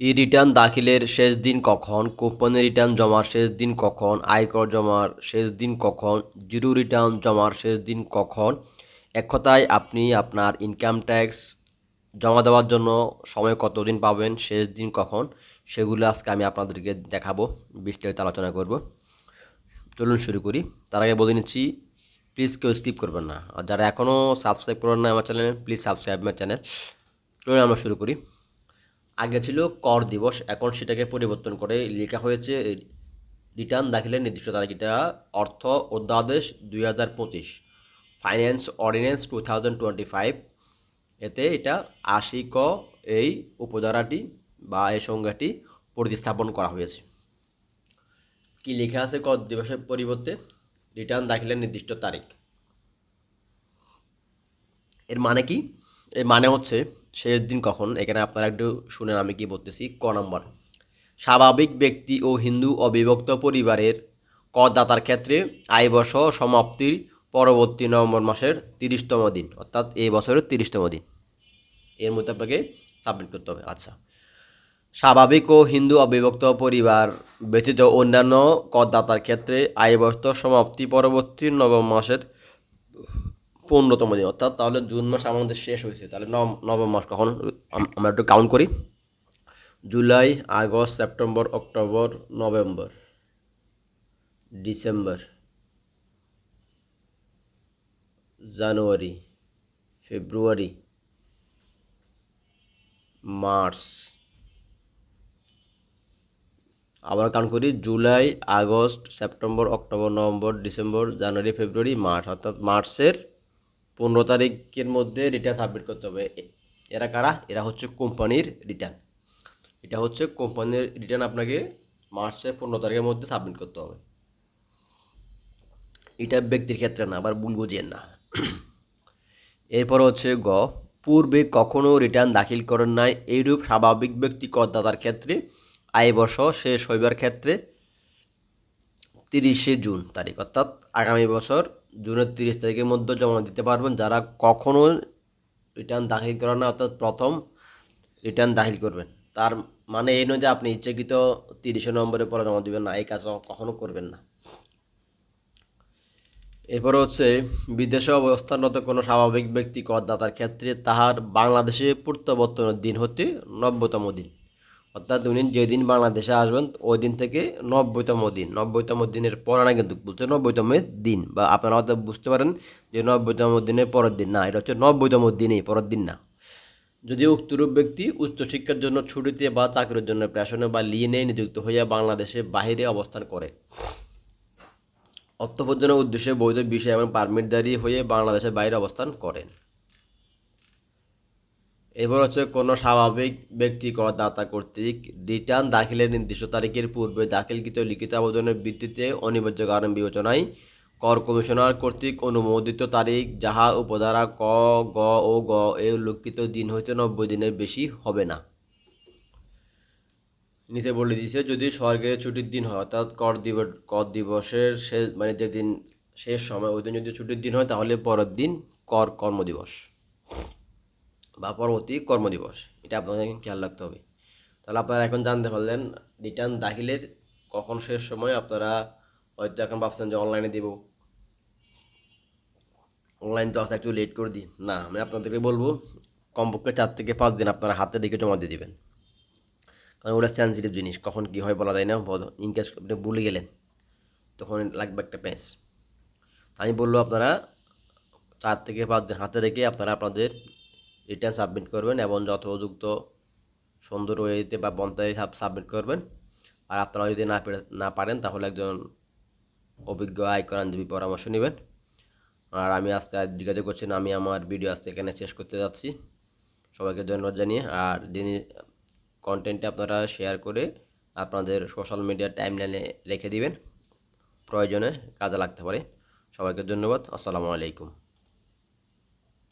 ই return দাখিলের শেষ দিন কখন কোম্পানি রিটার্ন জমার শেষ দিন কখন, আয়কর জমার শেষ দিন কখন, জিরো রিটার্ন জমার শেষ দিন কখন এক কথায় আপনি আপনার ইনকাম ট্যাক্স জমা দেওয়ার জন্য সময় কতদিন পাবেন, শেষ দিন কখন, সেগুলো আজকে আমি আপনাদেরকে দেখাবো, বিস্তারিত আলোচনা করব। চলুন শুরু করি। তার আগে বলে নিচ্ছি প্লিজ কেউ স্কিপ করবেন না। আর যারা এখনও সাবস্ক্রাইব করেন না আমার চ্যানেলে প্লিজ সাবস্ক্রাইব আমার চ্যানেল চলুন আমরা শুরু করি। আগে ছিল কর দিবস, এখন সেটাকে পরিবর্তন করে লেখা হয়েছে রিটার্ন দাখিলের নির্দিষ্ট তারিখ এটা অর্থ অধ্যাদেশ দুই হাজার পঁচিশ finance ordinance two thousand twenty five এতে এটা আশি ক এই উপধারাটি বা এই সংজ্ঞাটি প্রতিস্থাপন করা হয়েছে। কি লেখা আছে কর দিবসের পরিবর্তে? রিটার্ন দাখিলের নির্দিষ্ট তারিখ। এর মানে কি? এর মানে হচ্ছে শেষ দিন কখন? এখানে আপনারা একটু শুনেন, আমি কি বলতেছি? ক নম্বর। স্বাভাবিক ব্যক্তি ও হিন্দু অবিভক্ত পরিবারের করদাতার ক্ষেত্রে আয় বর্ষ সমাপ্তির পরবর্তী নভেম্বর মাসের তিরিশতম দিন, অর্থাৎ এই বছরের তিরিশতম দিন। এর মধ্যে আপনাকে সাবমিট করতে হবে। আচ্ছা। স্বাভাবিক ও হিন্দু অবিভক্ত পরিবার ব্যতীত অন্যান্য করদাতার ক্ষেত্রে আয় বর্ষ সমাপ্তি পরবর্তী নবম মাসের পনেরোতম দিন, অর্থাৎ তাহলে জুন মাস আমাদের শেষ হয়েছে। তাহলে নব- নবম মাস কখন? আমরা একটু কাউন্ট করি। জুলাই, আগস্ট, সেপ্টেম্বর, অক্টোবর, নভেম্বর, ডিসেম্বর, জানুয়ারি, ফেব্রুয়ারি, মার্চ। আবার কাউন্ট করি, জুলাই, আগস্ট, সেপ্টেম্বর, অক্টোবর, নভেম্বর, ডিসেম্বর, জানুয়ারি, ফেব্রুয়ারি, মার্চ, অর্থাৎ মার্চের পনেরো তারিখের মধ্যে রিটার্ন সাবমিট করতে হবে। এরা কারা? এরা হচ্ছে কোম্পানির রিটার্ন এটা হচ্ছে কোম্পানির রিটার্ন আপনাকে মার্চের পনেরো তারিখের মধ্যে সাবমিট করতে হবে। এটা ব্যক্তির ক্ষেত্রে না, আবার ভুল বুঝিয়েন না। এরপর হচ্ছে গ, পূর্বে কখনও রিটার্ন দাখিল করেন নাই, এইরূপ স্বাভাবিক ব্যক্তি করদাতার ক্ষেত্রে, আয় বর্ষ শেষ হইবার ক্ষেত্রে তিরিশে জুন তারিখ, অর্থাৎ আগামী বছর জুনের তিরিশ তারিখের মধ্যে জমা দিতে পারবেন। যারা কখনো রিটার্ন দাখিল করেন না, অর্থাৎ প্রথম রিটার্ন দাখিল করবেন। তার মানে এই নয় যে আপনি ইচ্ছাকৃত তিরিশে নম্বরের পরে জমা দেবেন না, এই কাজ কখনো করবেন না। এরপর হচ্ছে, বিদেশে অবস্থানরত কোনো স্বাভাবিক ব্যক্তি করদাতার ক্ষেত্রে তাহার বাংলাদেশে প্রত্যাবর্তনের দিন হতে নব্বইতম দিন। অর্থাৎ উনি যেদিন বাংলাদেশে আসবেন, ওই দিন থেকে নব্বইতম দিন। নব্বইতম দিনের পরে না কিন্তু বলছে নব্বইতম দিন। বা আপনারা হয়তো বুঝতে পারেন যে নব্বইতম দিনের পরের দিন না, এটা হচ্ছে নব্বইতম দিনেই, পরের দিন না। যদি উক্তরূপ ব্যক্তি উচ্চশিক্ষার জন্য ছুটিতে বা চাকরির জন্য প্রেষণে বা লিয়ে নিযুক্ত হইয়া বাংলাদেশে বাহিরে অবস্থান করে। অর্থোপার্জনের উদ্দেশ্যে বৈধ বিষয় এবং পারমিটধারী হয়ে বাংলাদেশের বাইরে অবস্থান করেন। এবার হচ্ছে কোনো স্বাভাবিক ব্যক্তি করদাতা কর্তৃক রিটার্ন দাখিলের নির্দিষ্ট তারিখের পূর্বে দাখিলকৃত লিখিত আবেদনের ভিত্তিতে অনিবার্য কারণ বিবেচনায় কর কমিশনার কর্তৃক অনুমোদিত তারিখ যাহা উপধারা ক, গ ও গ এ উল্লিখিত দিন হইতে নব্বই দিনের বেশি হবে না। নিচে বলে দিয়েছে, যদি সরকারি ছুটির দিন হয়, অর্থাৎ কর দিবস, কর দিবসের শেষ মানে যেদিন শেষ সময় ওই দিন যদি ছুটির দিন হয়, তাহলে পরের দিন কর কর্মদিবস। বা পরবর্তী কর্মদিবস, এটা আপনাদের খেয়াল রাখতে হবে। তাহলে আপনারা এখন জানতে পারলেন, রিটার্ন দাখিলের কখন শেষ সময় আপনারা হয়তো এখন ভাবছেন যে অনলাইনে দিব। অনলাইন তো একটু লেট করে দিই। না, আমি আপনাদেরকে বলব, কমপক্ষে চার থেকে পাঁচ দিন আপনারা হাতে দিকে জমা দিয়ে দেবেন। কারণ ওটা সেন্সিটিভ জিনিস, কখন কী হয় বলা যায় না ইনকেস আপনি ভুলে গেলেন, তখন লাগবে একটা প্যাঁচ। আমি বলল আপনারা, চার থেকে পাঁচ দিন হাতে রেখে আপনারা আপনাদের রিটার্ন সাবমিট করবেন এবং যথোপযুক্ত সুন্দর ওয়েতে বা বন্ধায় সাবমিট করবেন। আর আপনারা যদি না না পারেন, তাহলে একজন অভিজ্ঞ আয়কর আইনজীবী পরামর্শ নেবেন। আর আমি আজকে জিজ্ঞাসা করছি না, আমি আমার ভিডিও আজকে এখানে শেষ করতে যাচ্ছি। সবাইকে ধন্যবাদ জানিয়ে। আর যিনি কন্টেন্টটা আপনারা শেয়ার করে আপনাদের সোশ্যাল মিডিয়ার টাইম লাইনে রেখে দিবেন, প্রয়োজনে কাজে লাগতে পারে। সবাইকে ধন্যবাদ। আসসালামু আলাইকুম।